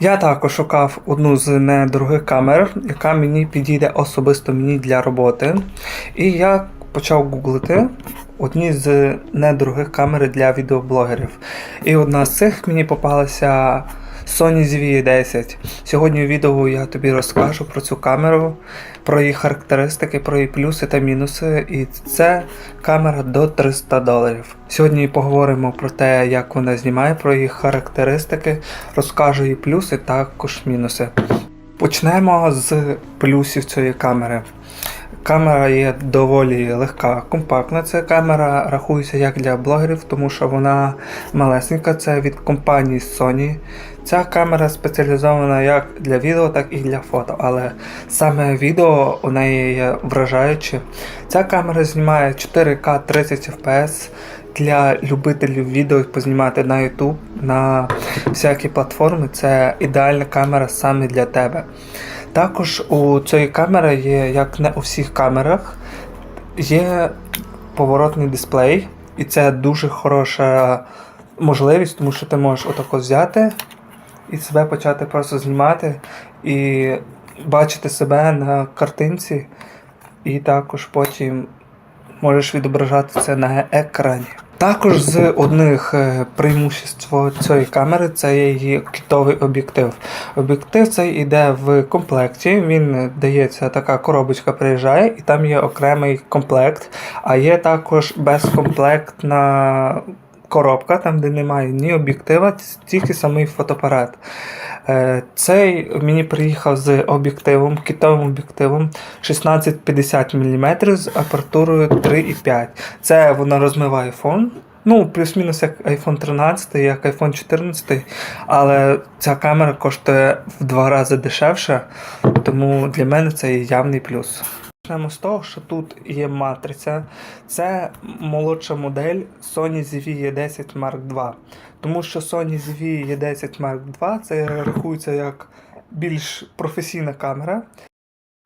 Я також шукав одну з недорогих камер, яка мені підійде особисто мені для роботи. І я почав гуглити одні з недорогих камер для відеоблогерів. І одна з цих мені попалася Sony ZV-10. Сьогодні у відео я тобі розкажу про цю камеру, про її характеристики, про її плюси та мінуси. І це камера до 300 доларів. Сьогодні поговоримо про те, як вона знімає, про її характеристики, розкажу її плюси також мінуси. Почнемо з плюсів цієї камери. Камера є доволі легка, компактна. Ця камера рахується як для блогерів, тому що вона малесенька. Це від компанії Sony. Ця камера спеціалізована як для відео, так і для фото. Але саме відео у неї є вражаюче. Ця камера знімає 4К 30 FPS для любителів відео познімати на YouTube, на всякі платформи. Це ідеальна камера саме для тебе. Також у цієї камери є, як не у всіх камерах, є поворотний дисплей, і це дуже хороша можливість, тому що ти можеш отако взяти і себе почати просто знімати і бачити себе на картинці, і також потім можеш відображати це на екрані. Також з одних е, преимуществ цієї камери це її китовий об'єктив. Об'єктив цей йде в комплекті. Він дається така коробочка, приїжджає, і там є окремий комплект. А є також безкомплектна коробка, там де немає ні об'єктива, тільки самий фотоапарат. Е, Цей мені приїхав з об'єктивом, китовим об'єктивом 1650 мм з апертурою 3,5. Це воно розмиває фон. Ну, плюс-мінус як iPhone 13, як iPhone 14, але ця камера коштує в два рази дешевше, тому для мене це є явний плюс. Почнемо з того, що тут є матриця. Це молодша модель Sony ZV-E10 Mark II. Тому що Sony ZV-E10 Mark II це рахується як більш професійна камера,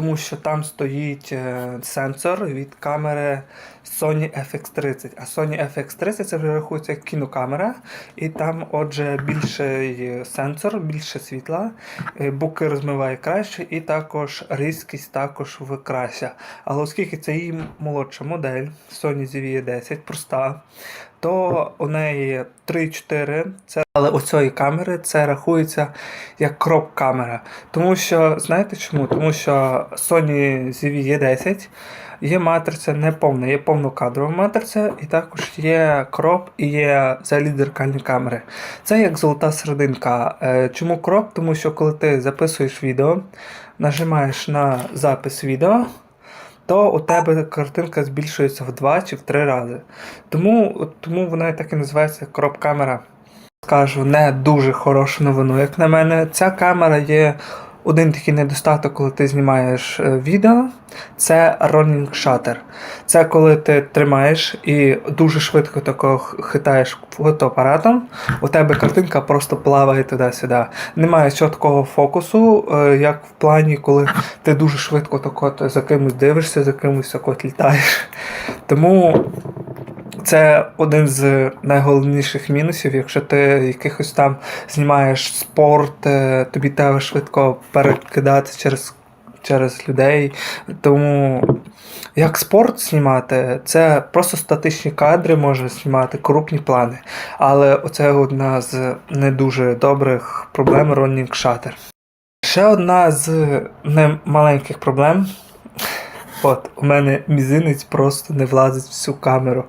тому що там стоїть е, сенсор від камери Sony FX30. А Sony FX30 це вже рахується як кінокамера, і там, отже, більший сенсор, більше світла, е, боки розмиває краще, і також різкість також в краща. Але оскільки це її молодша модель Sony ZV-10, проста, то у неї 3-4, це але у цієї камери це рахується як кроп камера. Тому що, знаєте чому? Тому що Sony ZV-E10 є матриця не повна, є повнокадрова матриця, і також є кроп і є взагалі дзеркальні камери. Це як золота серединка. Е, Чому кроп? Тому що коли ти записуєш відео, нажимаєш на запис відео. То у тебе картинка збільшується в два чи в три рази. Тому, тому вона так і називається кроп-камера. Скажу не дуже хорошу новину, як на мене. Ця камера є один такий недостаток, коли ти знімаєш е, відео. Це rolling shutter. Це коли ти тримаєш і дуже швидко тако хитаєш фотоапаратом, у тебе картинка просто плаває туди-сюди. Немає чіткого фокусу, е, як в плані, коли ти дуже швидко тако за кимось дивишся, за кимось тако літаєш. Тому це один з найголовніших мінусів, якщо ти якихось там знімаєш спорт, е, тобі треба швидко перекидати через, через людей. Тому як спорт знімати, це просто статичні кадри може знімати, крупні плани. Але оце одна з не дуже добрих проблем Rolling Shutter. Ще одна з немаленьких проблем. От, у мене мізинець просто не влазить в цю камеру.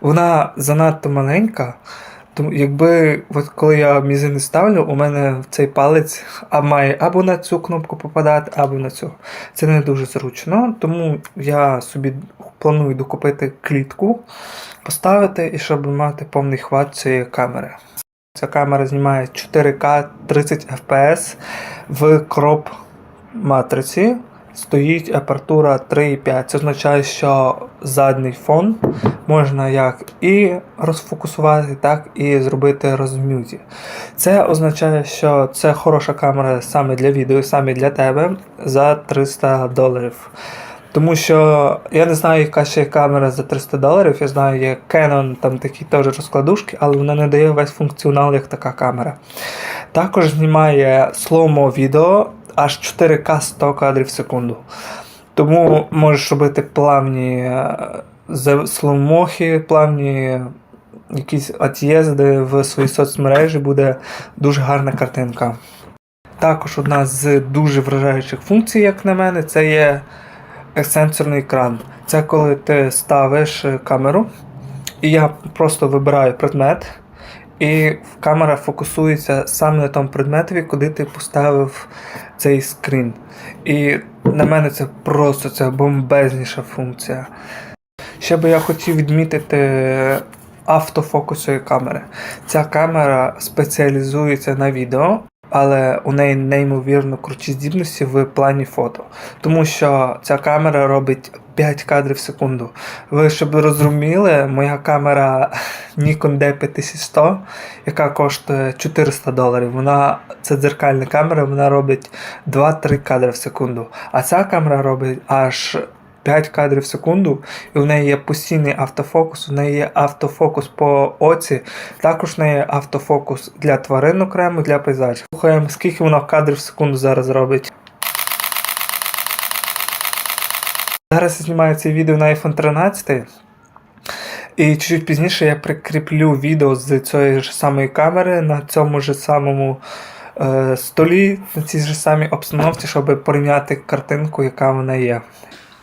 Вона занадто маленька. Тому якби от коли я мізинець ставлю, у мене цей палець а має або на цю кнопку попадати, або на цю. Це не дуже зручно, тому я собі планую докупити клітку, поставити і щоб мати повний хват цієї камери. Ця камера знімає 4К 30 FPS в кроп матриці стоїть апертура 3,5. Це означає, що задній фон можна як і розфокусувати, так і зробити розмюті. Це означає, що це хороша камера саме для відео, саме для тебе за 300 доларів. Тому що я не знаю, яка ще камера за 300 доларів. Я знаю, є Canon, там такі теж розкладушки, але вона не дає весь функціонал, як така камера. Також знімає слоумо відео аж 4К 100 кадрів в секунду. Тому можеш робити плавні е, плавні якісь от'їзди в свої соцмережі, буде дуже гарна картинка. Також одна з дуже вражаючих функцій, як на мене, це є сенсорний екран. Це коли ти ставиш е, камеру, і я просто вибираю предмет, і камера фокусується саме на тому предметові, куди ти поставив цей скрін. І на мене це просто це бомбезніша функція. Ще би я хотів відмітити автофокусові камери. Ця камера спеціалізується на відео, але у неї неймовірно круті здібності в плані фото. Тому що ця камера робить 5 кадрів в секунду. Ви щоб розуміли, моя камера Nikon D5100, яка коштує 400 доларів. Вона це дзеркальна камера, вона робить 2-3 кадри в секунду. А ця камера робить аж 5 кадрів в секунду, і в неї є постійний автофокус, в неї є автофокус по оці, також в неї є автофокус для тварин окремо, для пейзажів. Слухаємо, скільки воно кадрів в секунду зараз робить. Зараз я знімаю це відео на iPhone 13. І чуть пізніше я прикріплю відео з цієї ж самої камери на цьому ж самому е, столі, на цій ж самій обстановці, щоб порівняти картинку, яка вона є.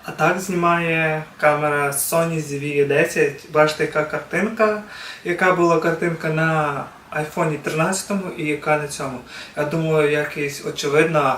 А так знімає камера Sony ZV-10. Бачите, яка картинка, яка була картинка на iPhone 13 і яка на цьому. Я думаю, якісь очевидно,